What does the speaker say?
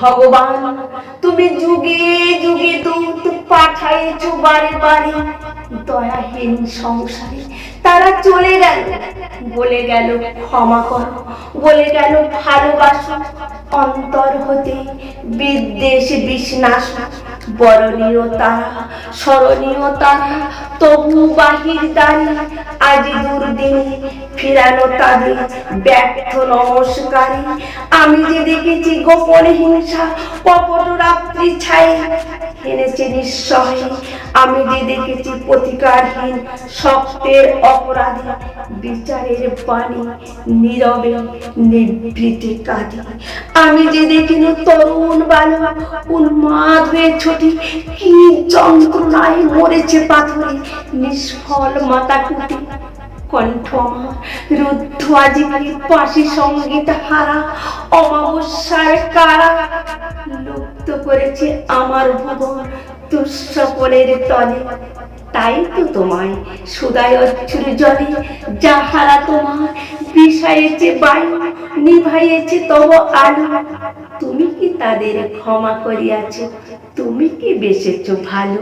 ভগবান, তুমি যুগে যুগে দূত পাঠাইছ বারে বারে। দয়াহীন সংসারে তারা চলে গেল। বলে গেল ক্ষমা কর, বলে গেল ভালোবাসো। অন্তর হতে বিদ্বেষ বিষ্ণাস। বরণীয় তারা, স্মরণীয় তারা, তবু বাহির দাঁড়ি আজ দুর্দিনে ফিরানো তাদের ব্যর্থ আমি যে দেখেছি গোপন হিংসা, কপট রাত্রি নিঃসহায় আমি যে দেখেছি প্রতিকারহীন, শক্তের অপরাধী, বিচারের বাণী নীরবে নিবৃতে কাঁদে। আমি যে তরুণ বালক, উন্মাদ হয়ে ছুটি, কি যন্ত্রণায় মরেছে পাথরে, নিষ্ফল মাতা কুটি কণ্ঠ আমার রুদ্ধ আজকে পাশে সংগীত হারা, অমাবস্যার কারা লুপ্ত করেছে আমার ভুবন দুঃস্বপনের তলে। তাই তো তোমায় সুদায় অচ্ছুর জলে, যাহারা তোমার বিষাইছে বায়ু, নিভাইয়েছে তব আলো। তুমি কি তাদের ক্ষমা করিয়াছ? তুমি কি বেসেছ ভালো?